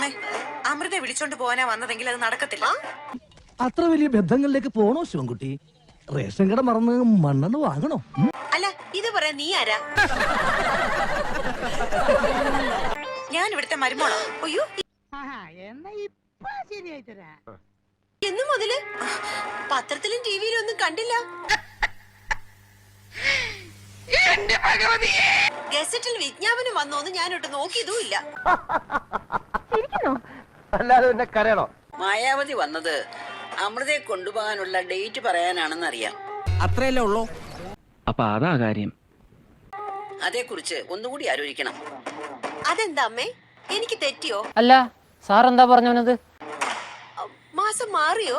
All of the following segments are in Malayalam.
അമ്മേ അമൃത വിളിച്ചോണ്ട് പോകാനാ വന്നതെങ്കിൽ അത് നടക്കത്തില്ല. അത്ര വലിയ ബന്ധങ്ങളിലേക്ക് പോണോ ശിവൻകുട്ടി? റേഷൻ കട മറന്ന് മണ്ണെണ്ണ വാങ്ങണോ? അല്ല ഇത് പറയാൻ നീ ആരാ? ഞാൻ ഇവിടുത്തെ മരുമോളാ. അയ്യോ എന്നു മുതൽ? പത്രത്തിലും ടിവിയിലും ഒന്നും കണ്ടില്ല. ഗസറ്റിൽ വിജ്ഞാപനം വന്നോന്ന് ഞാനൊട്ട് നോക്കിയതും ഇല്ല. അല്ലാതെ പിന്നെ കരയണോ? മായാവതി വന്നത് അമൃതയെ കൊണ്ടുപോകാനുള്ള ഡേറ്റ് പറയാനാണെന്ന് അറിയാം അത്രയല്ലേ ഉള്ളൂ? അപ്പൊ അതാ കാര്യം. അതേക്കുറിച്ച് ഒന്നുകൂടി ആലോചിക്കണം. അതെന്താ അമ്മേ? എനിക്ക് തെറ്റിയോ? അല്ല സാർ എന്താ പറഞ്ഞത് മാസം മാറിയോ?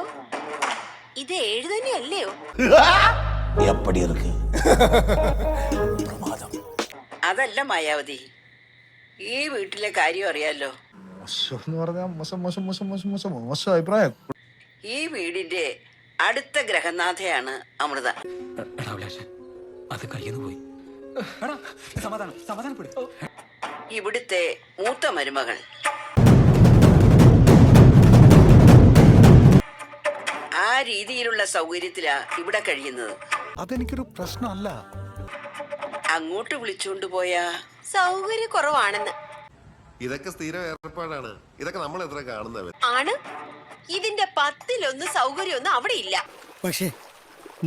ഇത് ഏഴ് തന്നെ അല്ലയോ അതല്ല മായാവതി ഈ വീട്ടിലെ കാര്യം അറിയാലോ. മോശം എന്ന് പറഞ്ഞാൽ മോശം മോശം മോശം മോശം മോശം മോശം അഭിപ്രായം. ഈ വീടിന്റെ അടുത്ത ഗ്രഹനാഥയാണ് അമൃത. അത് കയ്യിൽ പോയി. സമാധാനം സമാധാനപ്പെടും ഇവിടുത്തെ മൂത്ത മരുമകൾ. ആ രീതിയിലുള്ള സൗകര്യത്തിലാ ഇവിടെ കഴിയുന്നത്. അതെനിക്കൊരു പ്രശ്നമല്ല. അങ്ങോട്ട് വിളിച്ചുകൊണ്ട് പോയാ? സൗകര്യ കുറവാണെന്ന്. ഇതൊക്കെ സ്ഥിരം ഏർപ്പാടാണ്. ഇതൊക്കെ നമ്മൾ എത്ര കാണുന്നവർ ആണ്. ഇതിന്റെ പത്തിലൊന്ന് സൗകര്യമൊന്നും അവിടെ ഇല്ല. പക്ഷേ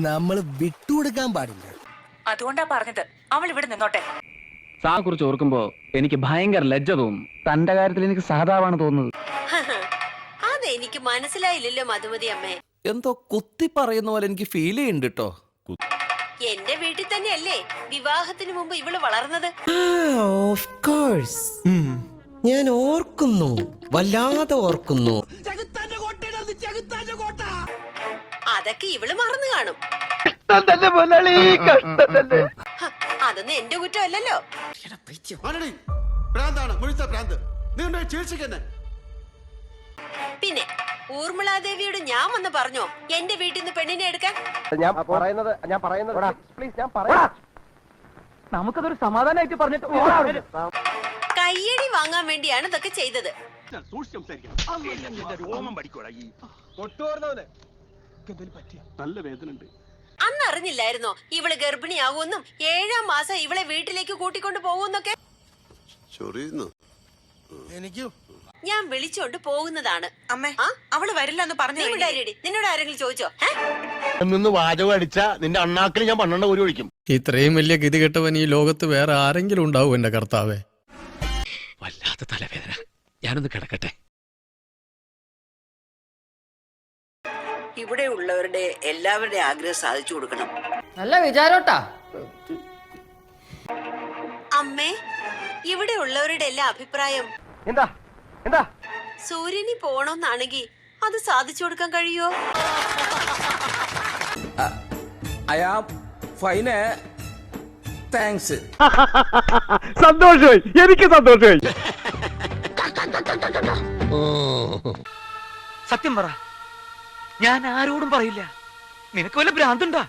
നമ്മൾ വിട്ടുകൊടുക്കാൻ പാടില്ല. അതുകൊണ്ടാ പറഞ്ഞത്. അവൾ ഇവിടെ നിന്നോട്ടെ. സാറിനെ കുറിച്ച് ഓർക്കുമ്പോ എനിക്ക് ഭയങ്കര ലജ്ജ തോന്നും. തന്റെ കാര്യത്തിൽ എനിക്ക് സഹതാവാണ് തോന്നുന്നത്. അതെനിക്ക് മനസ്സിലായില്ലല്ലോ മധുമതി അമ്മേ. എന്തോ കുത്തി പറയുന്ന പോലെ എനിക്ക് ഫീൽ ചെയ്യുന്നുണ്ട് കേട്ടോ എന്റെ വീട്ടിൽ തന്നെയല്ലേ വിവാഹത്തിന് മുമ്പ് ഇവൾ വളർന്നത്? ഓഫ് കോഴ്സ് ഞാൻ ഓർക്കുന്നു വല്ലാതെ ഓർക്കുന്നു. അതൊക്കെ ഇവൾ മറന്നു കാണും. അതൊന്നും എന്റെ കുറ്റമല്ലല്ലോ. പിന്നെ ഊർമിളാദേവിയോട് ഞാൻ വന്ന് പറഞ്ഞോ എന്റെ വീട്ടിൽ നിന്ന് പെണ്ണിനെ എടുക്കാൻ? ഞാൻ പറയുന്നത് ഞാൻ പറയുന്നത് പ്ലീസ് ഞാൻ പറയാം നമുക്കതൊരു സമാധാനമായിട്ട് പറഞ്ഞിട്ട്. കയ്യടി വാങ്ങാൻ വേണ്ടിയാണ് ഇതൊക്കെ ചെയ്തത്. അന്ന് അറിഞ്ഞില്ലായിരുന്നോ ഇവൾ ഗർഭിണിയാകുമെന്നും ഏഴാം മാസം ഇവളെ വീട്ടിലേക്ക് കൂട്ടിക്കൊണ്ട് പോകുമെന്നൊക്കെ? ചൊറിയുന്നു. ഞാൻ വിളിച്ചോണ്ട് പോകുന്നതാണ്. അമ്മ ആ? അവൾ വരില്ല എന്ന് പറഞ്ഞു നീ വിടാരിയടി നിന്നോട് ആരെങ്കിലും ചോദിച്ചോ? ഏ? നിന്ന് വാചകം അടിച്ച നിന്റെ അണ്ണാക്കിൽ ഞാൻ പന്ത്രണ്ട് ഒരു ഇത്രയും വലിയ ഗതി കെട്ടവൻ ഈ ലോകത്ത് വേറെ ആരെങ്കിലും ഉണ്ടാവും എന്റെ കർത്താവേ. വല്ലാത്ത തലവേദന. ഞാനൊന്ന് കിടക്കട്ടെ. ഇവിടെ ഉള്ളവരുടെ എല്ലാവരുടെ ആഗ്രഹം സാധിച്ചു കൊടുക്കണം. നല്ല വിചാരോട്ടാ. അമ്മേ ഇവിടെ ഉള്ളവരുടെ എല്ലാ അഭിപ്രായം. എന്താ? എന്താ? സൂര്യനി പോണോന്നാണെങ്കി അത് സാധിച്ചു കൊടുക്കാൻ കഴിയോ അയാ ഫൈന് താങ്ക്സ്. സന്തോഷമായി. എനിക്ക് സന്തോഷമായി. സത്യം പറ. ഞാൻ ആരോടും പറയില്ല. നിനക്ക് വല്ല ഭ്രാന്തുണ്ടാ?